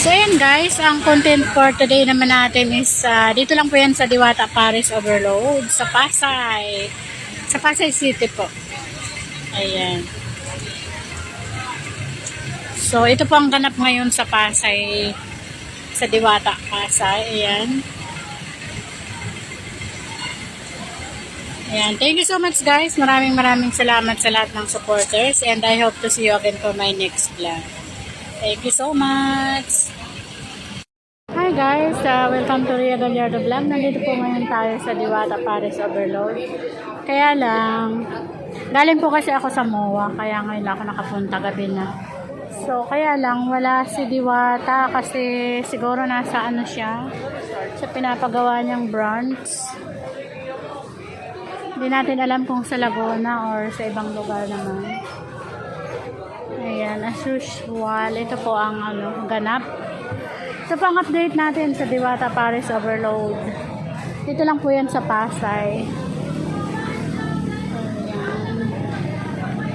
So ayan guys, ang content for today naman natin is ah, dito lang po yan sa Diwata Paris Overload sa Pasay. Sa Pasay City po. Ayan. So ito po ang ganap ngayon sa Pasay sa Diwata Pasay. Ayan. Ayan. Thank you so much guys. Maraming maraming salamat sa lahat ng supporters and I hope to see you again for my next vlog. Thank you so much. Hi guys, uh, welcome to Ria Gallardo Vlog. Nandito po ngayon tayo sa Diwata Paris Overload. Kaya lang, galing po kasi ako sa MOA, kaya ngayon ako nakapunta gabi na. So, kaya lang, wala si Diwata kasi siguro nasa ano siya, sa pinapagawa niyang branch. Hindi natin alam kung sa Laguna or sa ibang lugar naman. Ayan, as usual, ito po ang ano, ganap. Ito po ang update natin sa Diwata Paris Overload. Dito lang po yan sa Pasay. Ayan.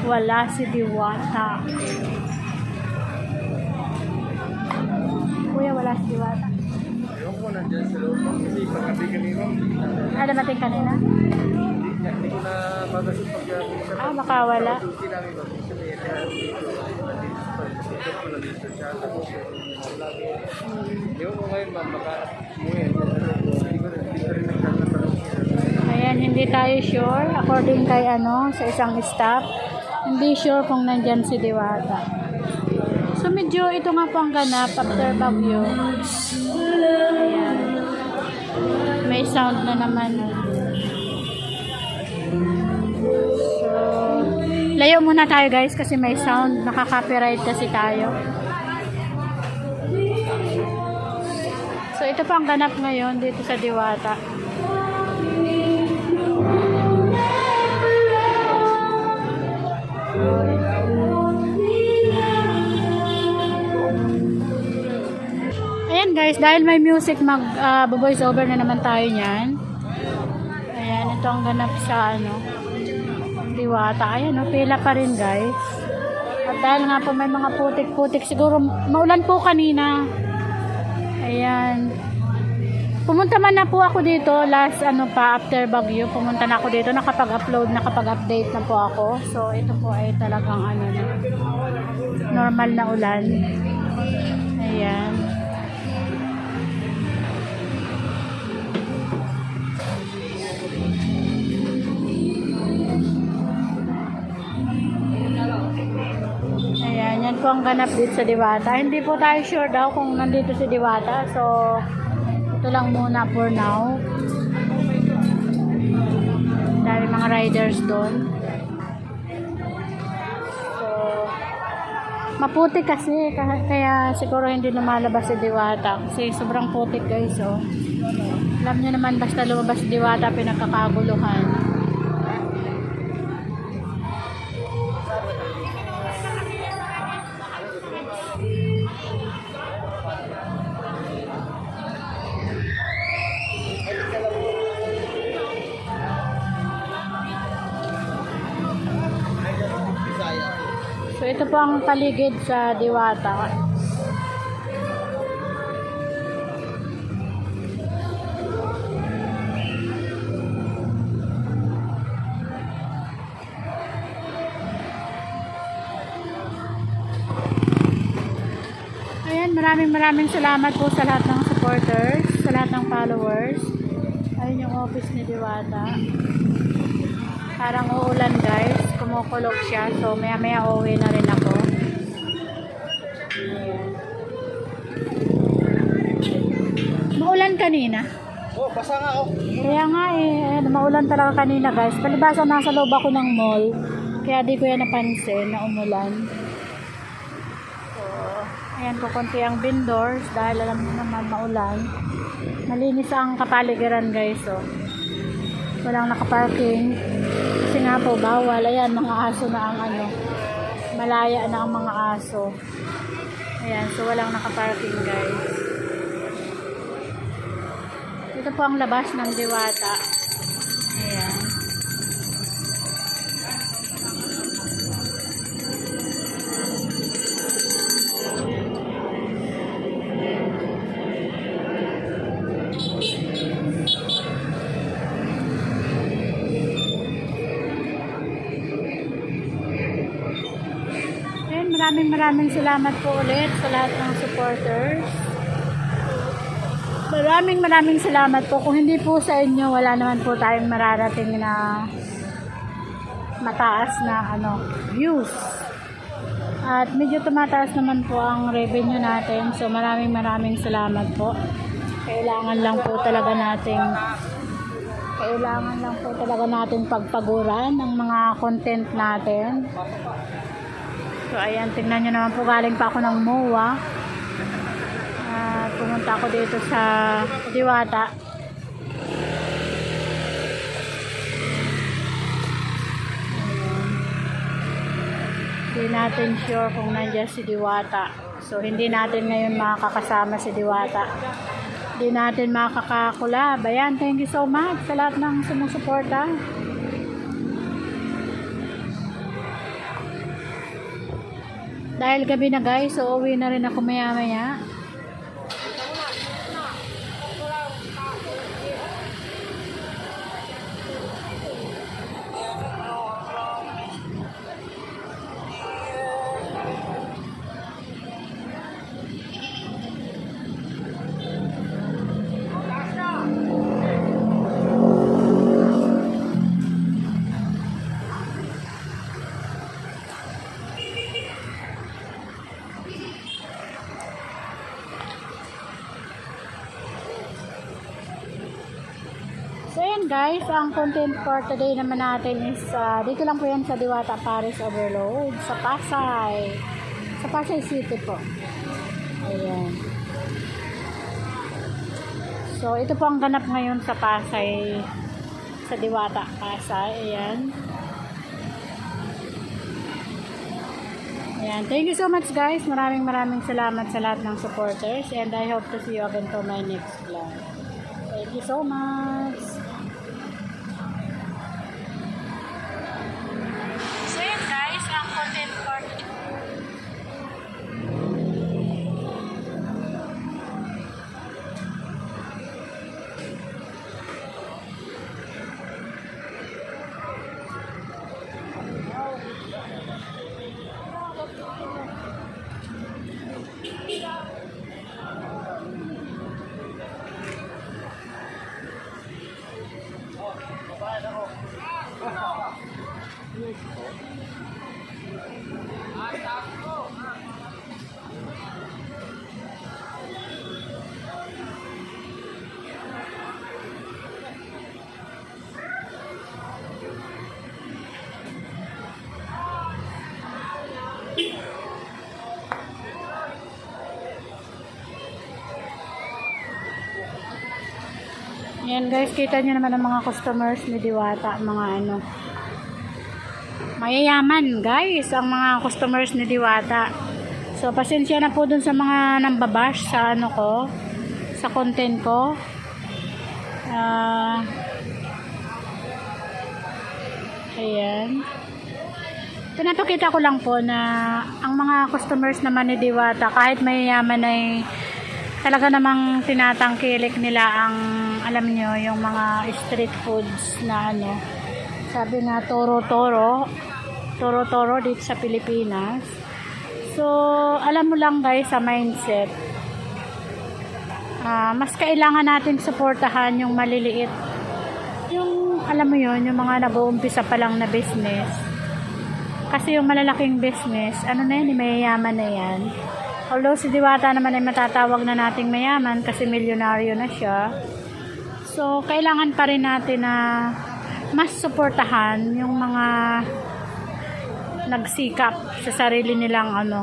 Wala si Diwata. Kuya, wala si Diwata. Ewan ko nandyan sa loob kasi pagkabi kanina, Ah, dumating kanina? Hindi, ko na magasot pag Ah, baka wala. Susi namin ko. Ewan ko ngayon ma'am, baka umuwi. Hindi ko rin nagtatanong. Ayan, hindi tayo sure. According kay ano, sa isang staff, hindi sure kung nandyan si Diwata. So medyo ito nga po ang ganap after Bagyo. Ayan. May sound na naman. Layo muna tayo guys kasi may sound. Nakaka-copyright kasi tayo. So ito po ang ganap ngayon dito sa Diwata. Ayan guys, dahil may music mag uh, voice over na naman tayo niyan. Ito ang ganap sa ano, diwata. Ayan, oh, pila pa rin guys. At dahil nga po may mga putik-putik, siguro maulan po kanina. Ayan. Pumunta man na po ako dito last ano pa after Bagyo. Pumunta na ako dito nakapag-upload, nakapag-update na po ako. So ito po ay talagang ano normal na ulan. Ayan. Po ang ganap dito sa Diwata. Hindi po tayo sure daw kung nandito si Diwata. So, ito lang muna for now. Dami mga riders doon. So, maputi kasi. Kaya, kaya siguro hindi lumalabas si Diwata. Kasi sobrang putik guys, oh. Alam nyo naman, basta lumabas si Diwata, pinagkakaguluhan. So, ito po ang paligid sa Diwata. Ayan, maraming maraming salamat po sa lahat ng supporters, sa lahat ng followers. Ayun yung office ni Diwata. Parang uulan guys. Kumukulog siya. So maya maya uuwi na rin ako. Maulan kanina. Oh, basa nga oh. Kaya nga eh, ayan, maulan talaga kanina guys. Palibasa nasa loob ako ng mall. Kaya di ko yan napansin na umulan. So, ayan ko konti ang vendors dahil alam mo naman maulan. Malinis ang kapaligiran guys. So, walang nakaparking. Nga po, bawal. Ayan, mga aso na ang ano. Malaya na ang mga aso. Ayan, so walang nakaparking guys. Ito po ang labas ng diwata. Maraming maraming salamat po ulit sa lahat ng supporters. Maraming maraming salamat po. Kung hindi po sa inyo, wala naman po tayong mararating na mataas na ano, views. At medyo tumataas naman po ang revenue natin. So maraming maraming salamat po. Kailangan lang po talaga nating kailangan lang po talaga natin pagpaguran ng mga content natin. So ayan, tingnan nyo naman po galing pa ako ng MOA. At pumunta ako dito sa Diwata. Hindi natin sure kung nandiyan si Diwata. So hindi natin ngayon makakasama si Diwata. Hindi natin makakakulab. Ayan, thank you so much sa lahat ng sumusuporta. Dahil gabi na guys, so uwi na rin ako maya maya. Guys, ang content for today naman natin is ah, dito lang po yan sa Diwata Paris Overload sa Pasay. Sa Pasay City po. Ayan. So ito po ang ganap ngayon sa Pasay sa Diwata Pasay. Ayan. Ayan. Thank you so much guys. Maraming maraming salamat sa lahat ng supporters and I hope to see you again to my next vlog. Thank you so much. Yan guys, kita nyo naman ang mga customers ni Diwata, mga ano. Mayayaman guys, ang mga customers ni Diwata. So, pasensya na po dun sa mga nambabash sa ano ko, sa content ko. Ah, ayan. Pinapakita ko lang po na ang mga customers naman ni Diwata, kahit mayayaman ay talaga namang tinatangkilik nila ang alam nyo, yung mga street foods na ano sabi nga toro-toro toro-toro dito sa Pilipinas. So alam mo lang guys sa mindset ah, mas kailangan natin suportahan yung maliliit. Yung alam mo yon yung mga nag-uumpisa pa lang na business. Kasi yung malalaking business ano na yan, mayayaman na yan. Although si Diwata naman ay matatawag na nating mayaman kasi milyonaryo na siya. So, kailangan pa rin natin na mas suportahan yung mga nagsikap sa sarili nilang ano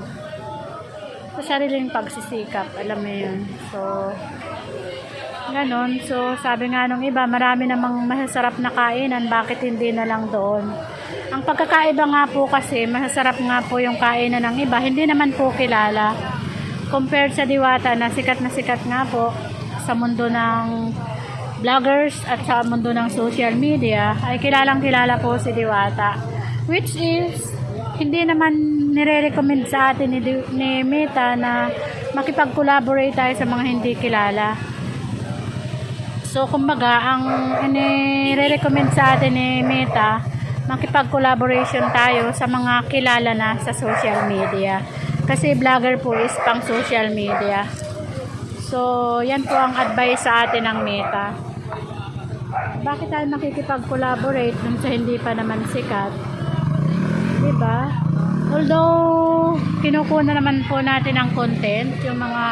sa sariling pagsisikap alam mo yun. So ganon so sabi nga nung iba marami namang masasarap na kainan bakit hindi na lang doon? Ang pagkakaiba nga po kasi masasarap nga po yung kainan ng iba hindi naman po kilala. Compared sa diwata na sikat na sikat nga po sa mundo ng vloggers at sa mundo ng social media ay kilalang kilala po si Diwata which is hindi naman nire-recommend sa atin ni, ni Meta na makipag-collaborate tayo sa mga hindi kilala so kumbaga ang nire-recommend sa atin ni Meta makipag-collaboration tayo sa mga kilala na sa social media Kasi vlogger po is pang social media. So, yan po ang advice sa atin ng Meta. Bakit tayo makikipag-collaborate nung sa hindi pa naman sikat? Diba? Although, kinukuha naman po natin ang content, yung mga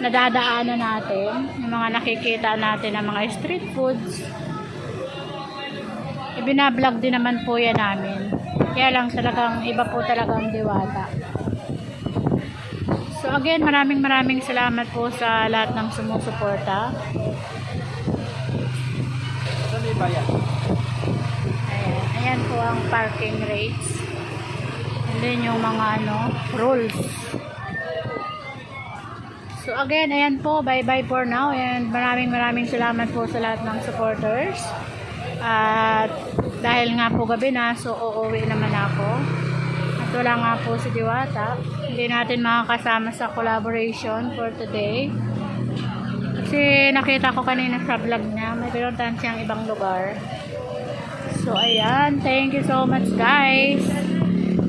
nadadaanan natin, yung mga nakikita natin ng mga street foods, ibinablog din naman po yan namin. Kaya lang talagang iba po talagang diwata. So again, maraming maraming salamat po sa lahat ng sumusuporta. Bayan? Ayan, ayan po ang parking rates. And then yung mga ano, rules. So again, ayan po, bye-bye for now. And maraming maraming salamat po sa lahat ng supporters. At dahil nga po gabi na, so uuwi naman ako. At wala nga po si Diwata. Hindi natin makakasama sa collaboration for today. Kasi nakita ko kanina sa vlog may pinuntahan siyang ibang lugar. So, ayan. Thank you so much, guys.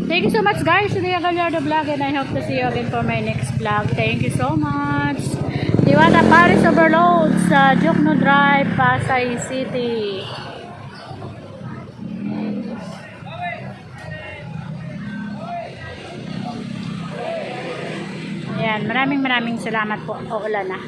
Thank you so much, guys, the Gallardo vlog and I hope to see you again for my next vlog. Thank you so much. Diwata Paris Overload sa Jokno Drive, Pasay City. Ayan, maraming maraming salamat po. Uulan na.